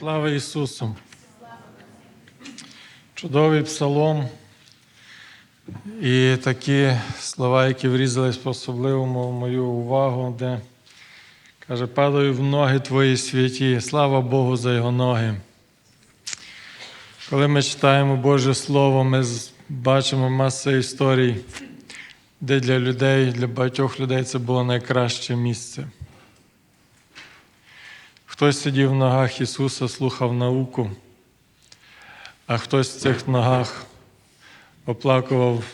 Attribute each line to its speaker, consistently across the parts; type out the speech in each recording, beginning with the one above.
Speaker 1: Слава Ісусу! Чудовий псалом. І такі слова, які врізались по-особливому в мою увагу, де каже, падаю в ноги Твої святі, слава Богу за Його ноги. Коли ми читаємо Боже Слово, ми бачимо масу історій, де для людей, для багатьох людей це було найкраще місце. Хтось сидів в ногах Ісуса, слухав науку, а хтось в цих ногах оплакував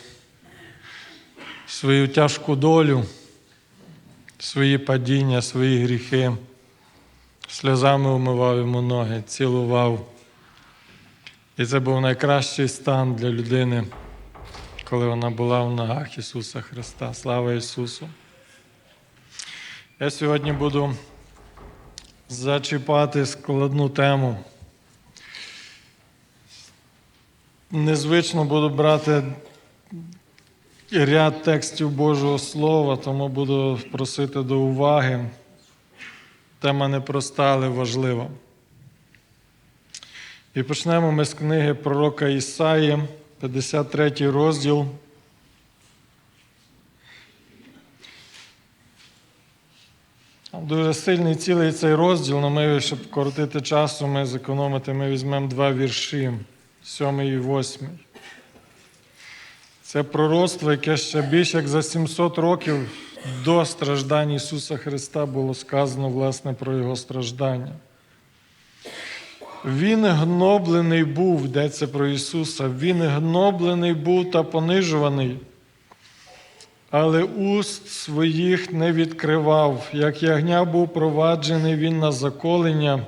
Speaker 1: свою тяжку долю, свої падіння, свої гріхи, сльозами умивав йому ноги, цілував. І це був найкращий стан для людини, коли вона була в ногах Ісуса Христа. Слава Ісусу! Я сьогодні буду зачіпати складну тему. Незвично буду брати ряд текстів Божого Слова, тому буду просити до уваги. Тема непроста, але важлива. І почнемо ми з книги пророка Ісаї, 53 розділ. Дуже сильний цілий цей розділ, але ми, щоб коротити часу, ми зекономити, ми візьмемо два вірші, сьомий і восьмий. Це пророцтво, яке ще більше як за 700 років до страждань Ісуса Христа було сказано власне про Його страждання. Він гноблений був, йдеться про Ісуса, Він гноблений був та понижуваний, але уст своїх не відкривав, як ягня був проваджений він на заколення,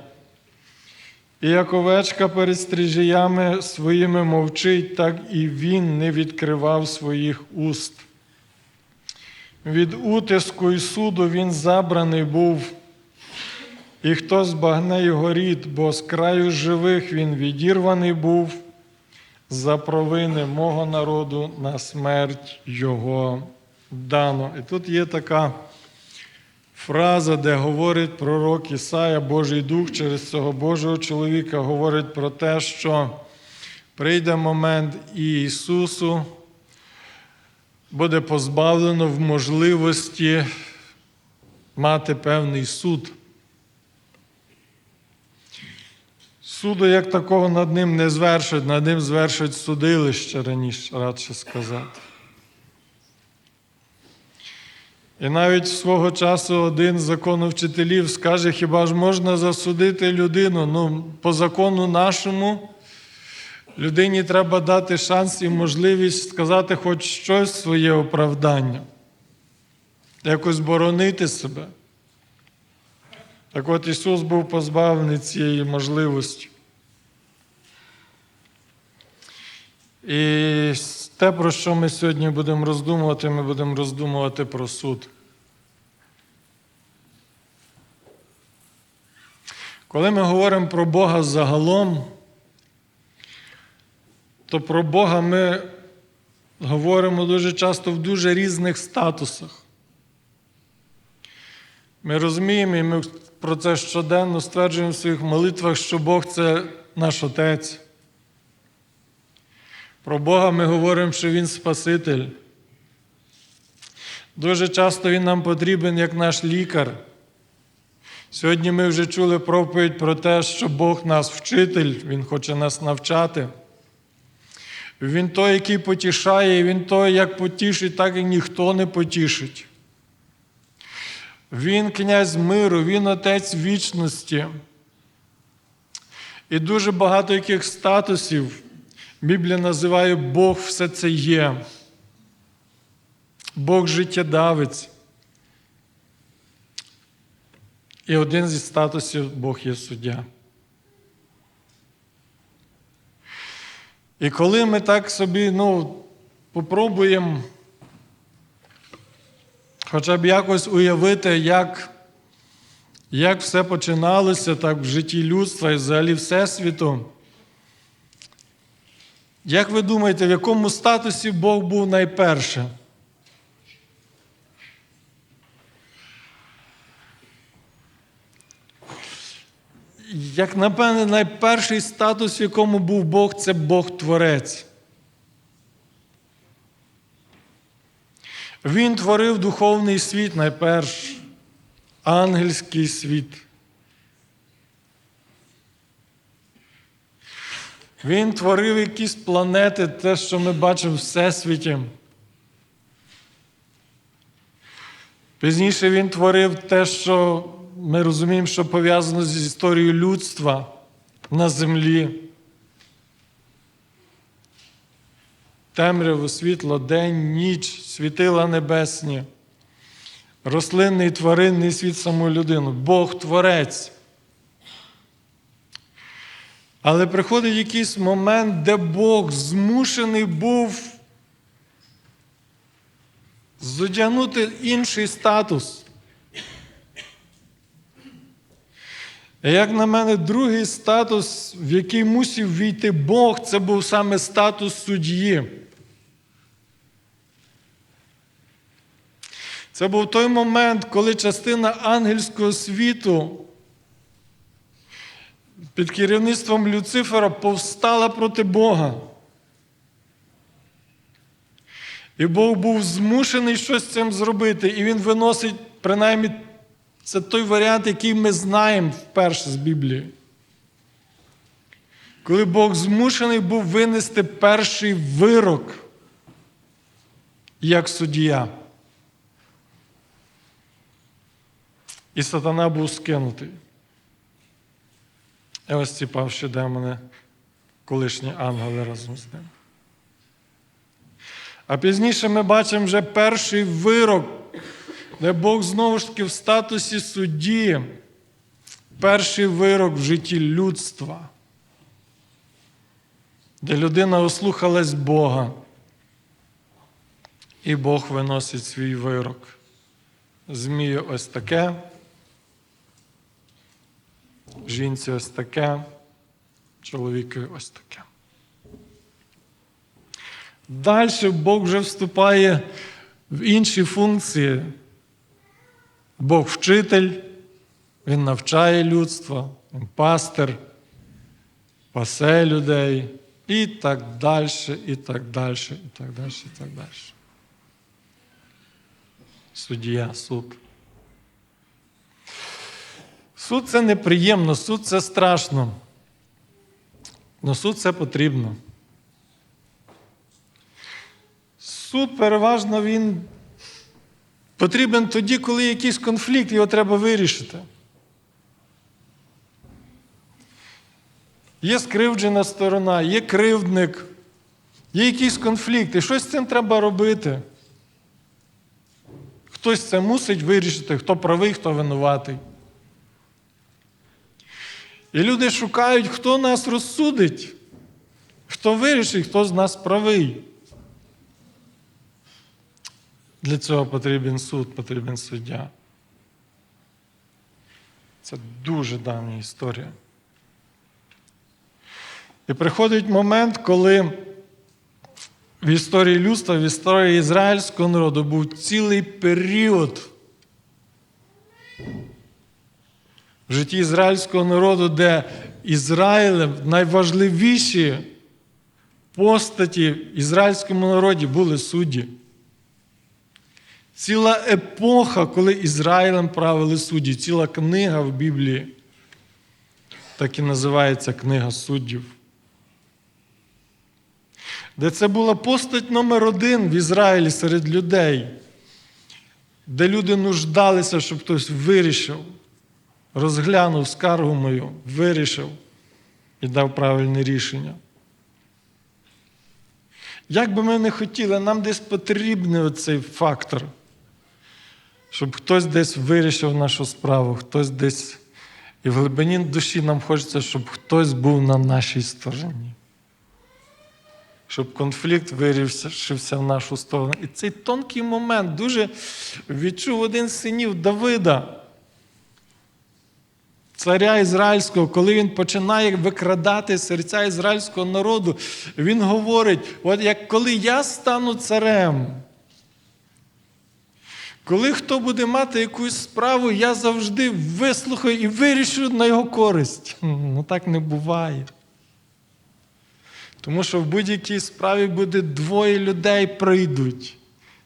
Speaker 1: і як овечка перед стрижіями своїми мовчить, так і він не відкривав своїх уст. Від утиску і суду він забраний був, і хто збагне його рід, бо з краю живих він відірваний був за провини мого народу на смерть його дано. І тут є така фраза, де говорить пророк Ісая, Божий Дух через цього Божого чоловіка говорить про те, що прийде момент і Ісусу буде позбавлено в можливості мати певний суд. Суду як такого над ним не звершать, над ним звершать судилище раніше, радше сказати. І навіть свого часу один з законовчителів скаже, хіба ж можна засудити людину? Ну, по закону нашому людині треба дати шанс і можливість сказати хоч щось своє оправдання, якось боронити себе. Так от Ісус був позбавлений цієї можливості. І те, про що ми сьогодні будемо роздумувати, ми будемо роздумувати про суд. Коли ми говоримо про Бога загалом, то про Бога ми говоримо дуже часто в дуже різних статусах. Ми розуміємо, і ми про це щоденно стверджуємо в своїх молитвах, що Бог це наш Отець. Про Бога ми говоримо, що Він Спаситель. Дуже часто Він нам потрібен як наш лікар. Сьогодні ми вже чули проповідь про те, що Бог нас вчитель, Він хоче нас навчати. Він той, який потішає, Він той, як потішить, так і ніхто не потішить. Він князь миру, Він отець вічності. І дуже багато яких статусів Біблія називає Бог все це є. Бог життєдавець. І один зі статусів Бог є суддя. І коли ми так собі ну, попробуємо хоча б якось уявити, як, як все починалося так в житті людства і взагалі Всесвіту, як ви думаєте, в якому статусі Бог був найперше? як на мене, найперший статус, в якому був Бог, це Бог-творець. Він творив духовний світ найперш, ангельський світ. Він творив якісь планети, те, що ми бачимо в Всесвіті. Пізніше він творив те, що ми розуміємо, що пов'язано з історією людства на землі. Темряву, світло, день, ніч, світила небесні, рослинний тваринний світ саму людину, Бог Творець. Але приходить якийсь момент, де Бог змушений був зодягнути інший статус. Як на мене, другий статус, в який мусив війти Бог, це був саме статус судді. Це був той момент, коли частина ангельського світу під керівництвом Люцифера повстала проти Бога. І Бог був змушений щось з цим зробити, і Він виносить, принаймні, це той варіант, який ми знаємо вперше з Біблії. Коли Бог змушений був винести перший вирок як суддя. І сатана був скинутий. І ось ці павші демони, колишні ангели разом з ним. А пізніше ми бачимо вже перший вирок, де Бог знову ж таки в статусі судді, перший вирок в житті людства, де людина ослухалась Бога, і Бог виносить свій вирок. Змію ось таке, жінці ось таке, чоловікові ось таке. Далі Бог вже вступає в інші функції. Бог вчитель, Він навчає людство, Він пастир, пасе людей і так далі, і так далі, і так далі, і так далі. Суддя, суд. Суд це неприємно, суд це страшно. Но суд це потрібно. Суд переважно він потрібен тоді, коли якийсь конфлікт, його треба вирішити. Є скривджена сторона, є кривдник, є якийсь конфлікт, і щось з цим треба робити. Хтось це мусить вирішити, хто правий, хто винуватий. І люди шукають, хто нас розсудить, хто вирішить, хто з нас правий. Для цього потрібен суд, потрібен суддя. Це дуже давня історія. І приходить момент, коли в історії людства, в історії ізраїльського народу був цілий період в житті ізраїльського народу, де Ізраїлем найважливіші постаті в ізраїльському народі були судді. Ціла епоха, коли Ізраїлем правили судді, ціла книга в Біблії, так і називається Книга суддів. Де це була постать номер один в Ізраїлі серед людей, де люди нуждалися, щоб хтось вирішив, розглянув скаргу мою, вирішив і дав правильне рішення. Як би ми не хотіли, нам десь потрібний оцей фактор, щоб хтось десь вирішив нашу справу, хтось десь. І в глибині душі нам хочеться, щоб хтось був на нашій стороні. Щоб конфлікт вирішився в нашу сторону. І цей тонкий момент дуже відчув один з синів Давида, царя ізраїльського, коли він починає викрадати серця ізраїльського народу, він говорить: от як коли я стану царем, Коли хто буде мати якусь справу, я завжди вислухаю і вирішу на його користь. Ну так не буває. Тому що в будь-якій справі буде двоє людей прийдуть.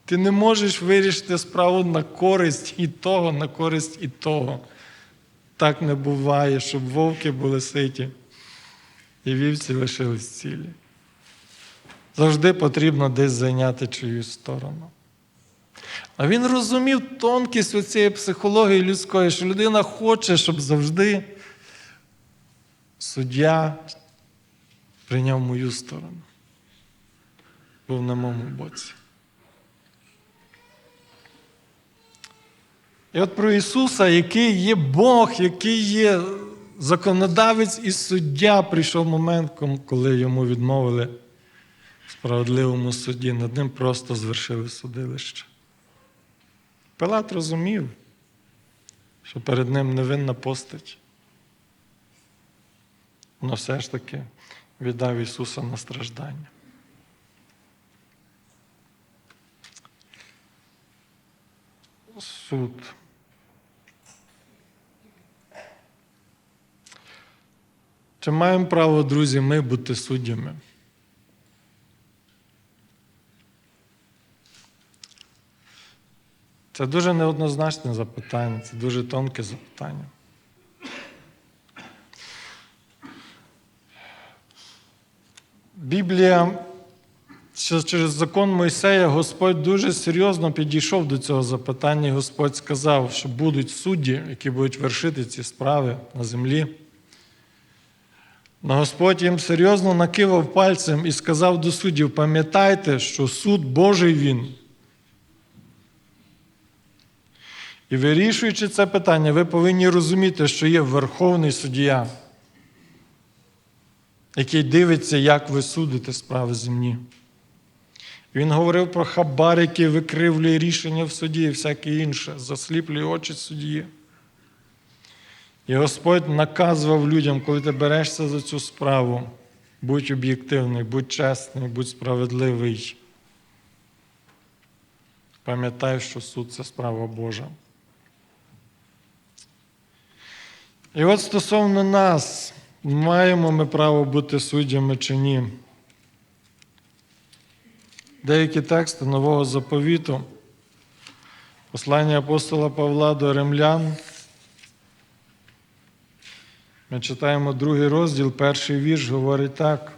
Speaker 1: Ти не можеш вирішити справу на користь і того, на користь і того. Так не буває, щоб вовки були ситі і вівці лишились цілі. Завжди потрібно десь зайняти чиюсь сторону. А він розумів тонкість цієї психології людської, що людина хоче, щоб завжди суддя прийняв мою сторону, був на моєму боці. І от про Ісуса, який є Бог, який є законодавець і суддя, прийшов момент, коли йому відмовили в справедливому суді, над ним просто звершили судилище. Пилат розумів, що перед ним невинна постать. Але все ж таки віддав Ісуса на страждання. Суд. Чи маємо право, друзі, ми бути суддями? Це дуже неоднозначне запитання, це дуже тонке запитання. Біблія, через закон Мойсея Господь дуже серйозно підійшов до цього запитання, і Господь сказав, що будуть судді, які будуть вершити ці справи на землі. Но Господь їм серйозно накивав пальцем і сказав до суддів: пам'ятайте, що суд Божий він. І вирішуючи це питання, ви повинні розуміти, що є Верховний суддя, який дивиться, як ви судите справи земні. Він говорив про хабар, який викривлює рішення в суді і всяке інше, засліплює очі судді. І Господь наказував людям, коли ти берешся за цю справу, будь об'єктивний, будь чесний, будь справедливий. Пам'ятай, що суд це справа Божа. І от стосовно нас, маємо ми право бути суддями чи ні. Деякі тексти Нового заповіту, послання апостола Павла до римлян. Ми читаємо другий розділ, перший вірш говорить так.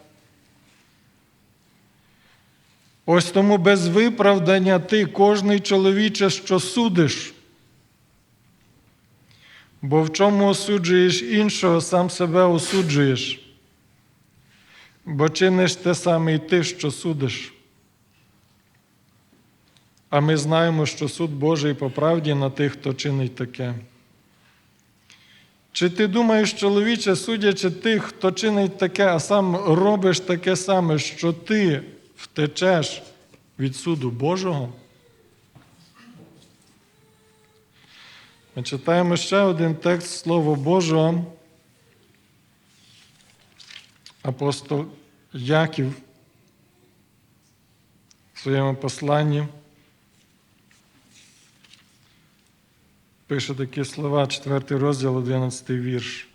Speaker 1: Ось тому без виправдання ти, кожний чоловіче, що судиш. Бо в чому осуджуєш іншого, сам себе осуджуєш, бо чиниш те саме і ти, що судиш. А ми знаємо, що суд Божий по правді на тих, хто чинить таке. Чи ти думаєш, чоловіче, судячи тих, хто чинить таке, а сам робиш таке саме, що ти втечеш від суду Божого? Ми читаємо ще один текст Слова Божого. Апостол Яків в своєму посланні пише такі слова, 4 розділ, 11 вірш.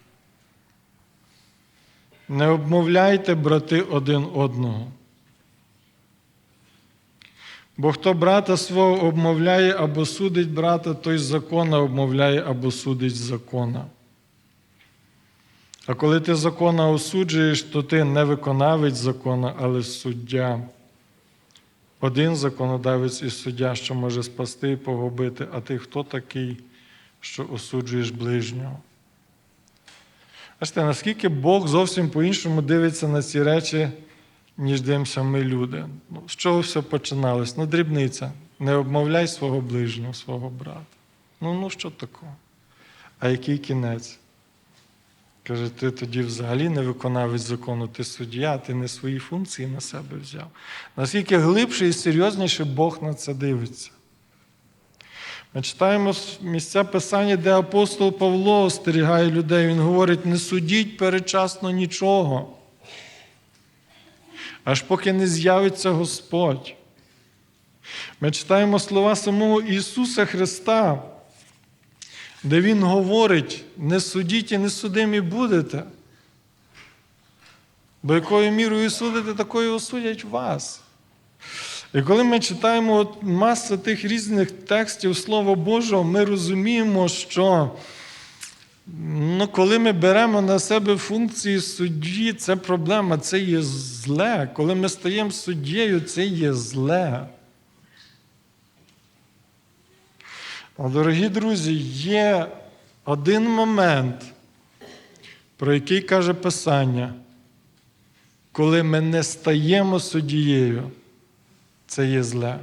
Speaker 1: Не обмовляйте, брати, один одного. Бо хто брата свого обмовляє або судить брата, той закона обмовляє або судить закона. А коли ти закона осуджуєш, то ти не виконавець закона, але суддя. Один законодавець і суддя, що може спасти і погубити, а ти хто такий, що осуджуєш ближнього? Бачите, наскільки Бог зовсім по-іншому дивиться на ці речі, ніж дивимося ми люди. Ну, з чого все починалось? Ну, дрібниця. Не обмовляй свого ближнього, свого брата. Ну, ну що такого? А який кінець? Каже, ти тоді взагалі не виконавець закону, ти суддя, ти не свої функції на себе взяв. Наскільки глибше і серйозніше Бог на це дивиться. Ми читаємо місця Писання, де апостол Павло остерігає людей. Він говорить: не судіть передчасно нічого, аж поки не з'явиться Господь. Ми читаємо слова самого Ісуса Христа, де Він говорить: не судіть і не судимі будете. Бо якою мірою судите, такою осудять вас. І коли ми читаємо масу тих різних текстів Слова Божого, ми розуміємо, що ну, коли ми беремо на себе функції судді, це проблема, це є зле. Коли ми стаємо суддєю, це є зле. А, Дорогі друзі, є один момент, про який каже Писання, коли ми не стаємо суддією, це є зле.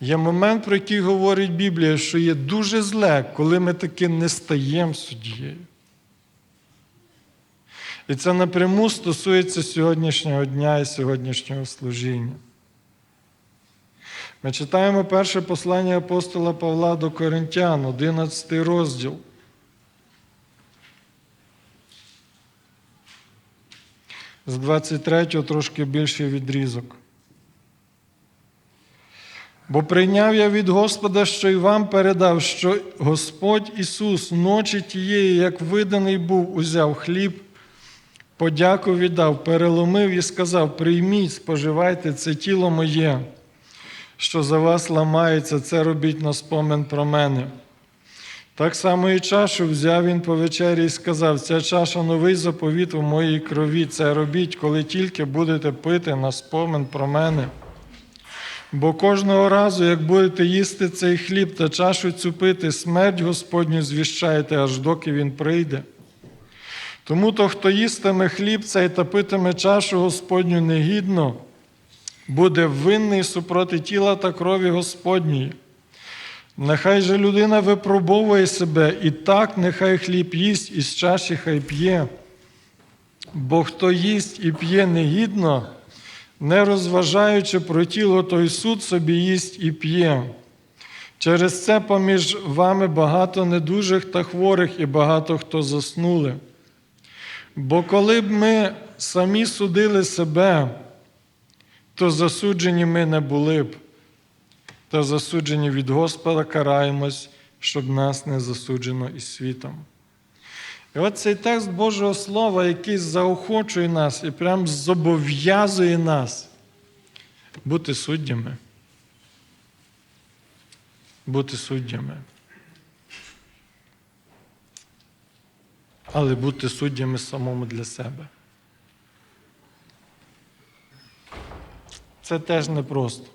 Speaker 1: Є момент, про який говорить Біблія, що є дуже зле, коли ми таки не стаємо суддією. І це напряму стосується сьогоднішнього дня і сьогоднішнього служіння. Ми читаємо перше послання апостола Павла до Коринтян, 11 розділ. З 23 трошки більший відрізок. Бо прийняв я від Господа, що й вам передав, що Господь Ісус ночі тієї, як виданий був, узяв хліб, подяку віддав, переломив і сказав: Прийміть, споживайте це тіло моє, що за вас ламається, це робіть на спомин про мене. Так само і чашу взяв він по вечері і сказав: ця чаша новий заповіт у моїй крові, це робіть, коли тільки будете пити на спомин про мене. Бо кожного разу, як будете їсти цей хліб та чашу цю пити, смерть Господню звіщаєте, аж доки він прийде. Тому то, хто їстиме хліб цей та питиме чашу Господню негідно, буде винний супроти тіла та крові Господньої. Нехай же людина випробовує себе, і так нехай хліб їсть, і з чаші хай п'є. Бо хто їсть і п'є негідно, не розважаючи про тіло, той суд собі їсть і п'є. Через це поміж вами багато недужих та хворих, і багато хто заснули. Бо коли б ми самі судили себе, то засуджені ми не були б, та засуджені від Господа караємось, щоб нас не засуджено із світом. І от цей текст Божого Слова, який заохочує нас і прям зобов'язує нас бути суддями. Бути суддями. Але бути суддями самому для себе. Це теж непросто.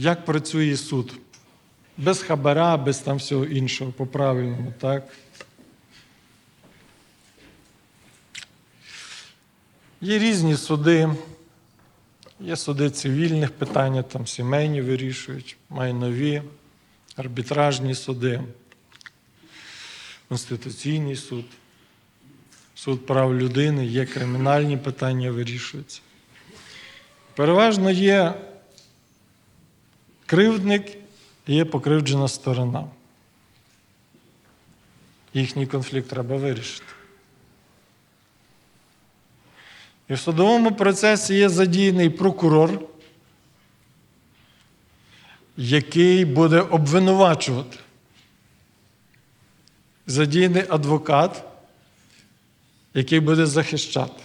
Speaker 1: Як працює суд? Без хабара, без там всього іншого, по-правильному, так? Є різні суди, є суди цивільних питань, там сімейні вирішують, майнові, арбітражні суди, Конституційний суд, суд прав людини, є кримінальні питання вирішуються. Переважно є кривдник і є покривджена сторона. Їхній конфлікт треба вирішити. І в судовому процесі є задіяний прокурор, який буде обвинувачувати. Задіяний адвокат, який буде захищати.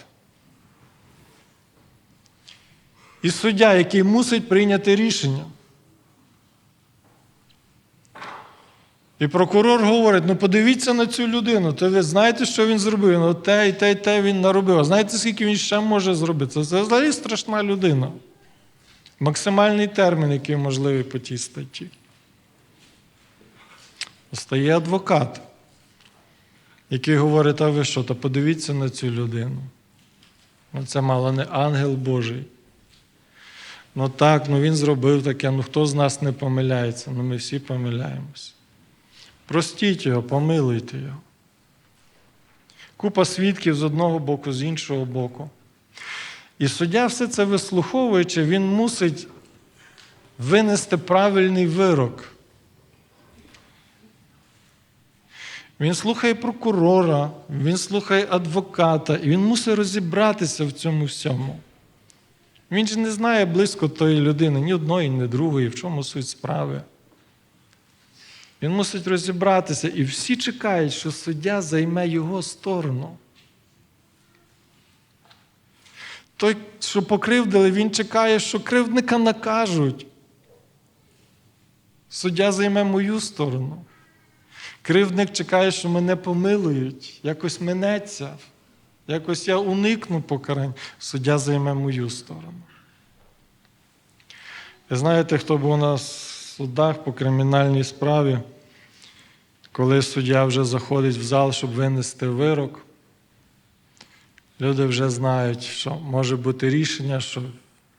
Speaker 1: І суддя, який мусить прийняти рішення. І прокурор говорить: ну подивіться на цю людину, то ви знаєте, що він зробив? Ну те і те, і те він наробив. А знаєте, скільки він ще може зробити? Це взагалі страшна людина. Максимальний термін, який можливий по тій статті. Стає адвокат, який говорить, а ви що, то подивіться на цю людину. Ну, це мало не ангел Божий. Ну так, ну він зробив таке, ну хто з нас не помиляється? Ну ми всі помиляємося. Простіть його, помилуйте його. Купа свідків з одного боку, з іншого боку. І суддя все це вислуховуючи, він мусить винести правильний вирок. Він слухає прокурора, він слухає адвоката, і він мусить розібратися в цьому всьому. Він же не знає близько тої людини, ні одної, ні другої, в чому суть справи. Він мусить розібратися, і всі чекають, що суддя займе його сторону. Той, що покривдили, він чекає, що кривдника накажуть. Суддя займе мою сторону. Кривдник чекає, що мене помилують, якось минеться, якось я уникну покарань. Суддя займе мою сторону. Ви знаєте, хто був у нас в судах по кримінальній справі, коли суддя вже заходить в зал, щоб винести вирок, люди вже знають, що може бути рішення, що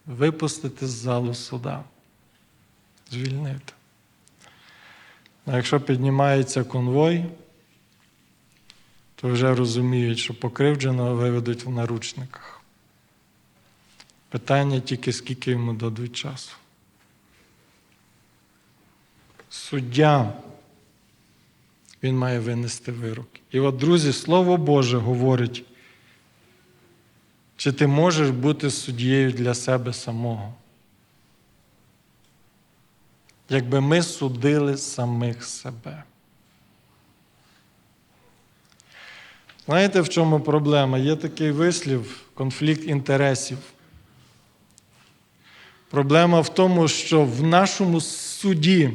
Speaker 1: випустити з залу суда, звільнити. А якщо піднімається конвой, то вже розуміють, що покривдженого виведуть в наручниках. Питання тільки, скільки йому дадуть часу. Суддя, він має винести вирок. І от, друзі, Слово Боже говорить, чи ти можеш бути суддєю для себе самого? Якби ми судили самих себе. Знаєте, в чому проблема? Є такий вислів, конфлікт інтересів. Проблема в тому, що в нашому суді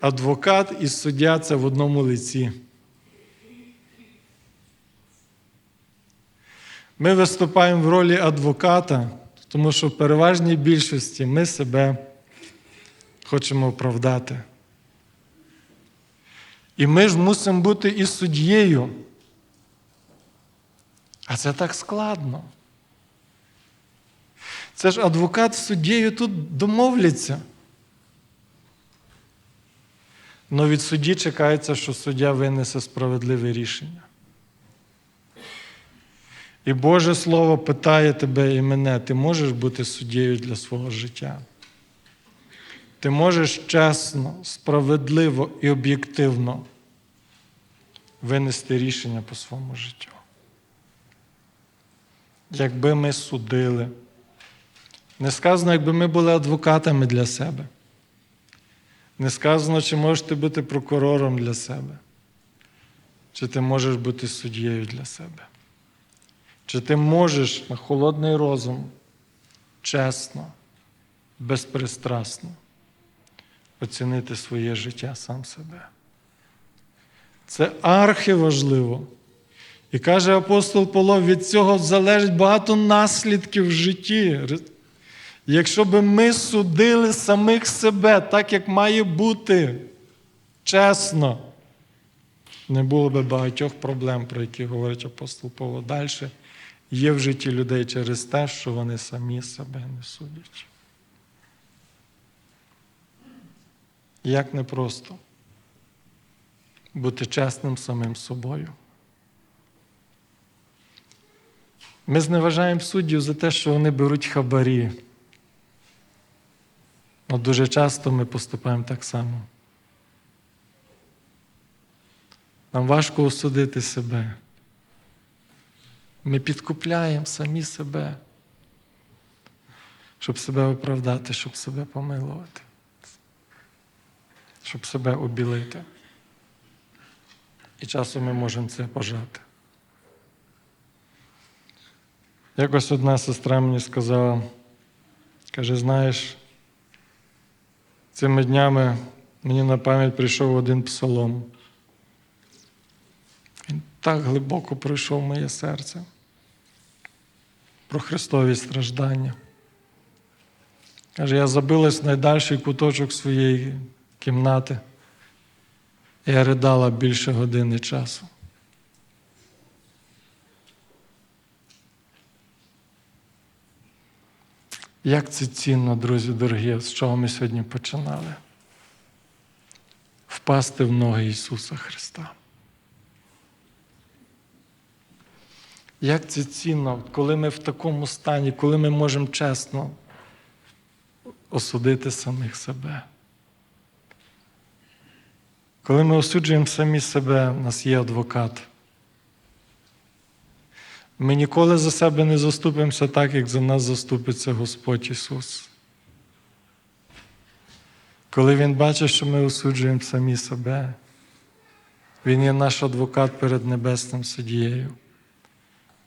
Speaker 1: адвокат і суддя це в одному лиці. Ми виступаємо в ролі адвоката, тому що в переважній більшості ми себе хочемо оправдати. І ми ж мусимо бути і суддєю. А це так складно. Це ж адвокат з суддєю тут домовляться. Но від судді чекається, що суддя винесе справедливе рішення. І Боже Слово питає тебе і мене, ти можеш бути суддєю для свого життя. Ти можеш чесно, справедливо і об'єктивно винести рішення по своєму життю. Якби ми судили, не сказано, якби ми були адвокатами для себе. Не сказано, чи можеш ти бути прокурором для себе, чи ти можеш бути суддєю для себе. Чи ти можеш на холодний розум, чесно, безпристрасно оцінити своє життя сам себе? Це архиважливо. І каже апостол Павло, від цього залежить багато наслідків в житті. Якщо би ми судили самих себе так, як має бути, чесно, не було би багатьох проблем, про які говорить апостол Павло далі, є в житті людей через те, що вони самі себе не судять. Як непросто бути чесним самим собою. Ми зневажаємо суддів за те, що вони беруть хабарі. Но дуже часто ми поступаємо так само. Нам важко осудити себе. Ми підкупляємо самі себе, щоб себе оправдати, щоб себе помилувати, щоб себе обілити. І часом ми можемо це пожати. Якось одна сестра мені сказала, каже, знаєш, цими днями мені на пам'ять прийшов один псалом. Він так глибоко пройшов моє серце про Христові страждання. Каже, я забилась в найдальший куточок своєї кімнати. Я ридала більше години часу. Як це цінно, друзі дорогі, з чого ми сьогодні починали? Впасти в ноги Ісуса Христа. Як це цінно, коли ми в такому стані, коли ми можемо чесно осудити самих себе. Коли ми осуджуємо самі себе, у нас є адвокат. Ми ніколи за себе не заступимося так, як за нас заступиться Господь Ісус. Коли Він бачить, що ми осуджуємо самі себе, Він є наш адвокат перед Небесним суддєю.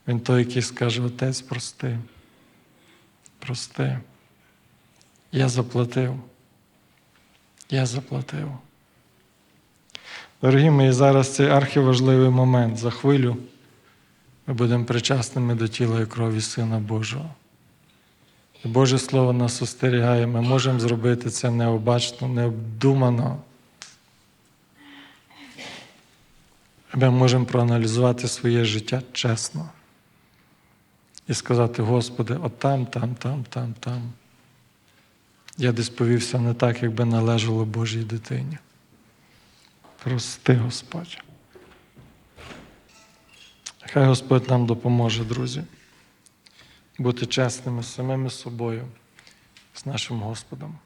Speaker 1: Він той, який скаже, Отець, прости, прости. Я заплатив. Я заплатив. Дорогі мої, зараз цей архіважливий момент. За хвилю ми будемо причасними до тіла і крові Сина Божого. І Боже Слово нас остерігає, ми можемо зробити це необачно, необдумано. Ми можемо проаналізувати своє життя чесно і сказати, Господи, от там, там, там, там, там. Я десь повівся не так, як би належало Божій дитині. Прости, Господь. Хай Господь нам допоможе, друзі, бути чесними з самими собою, з нашим Господом.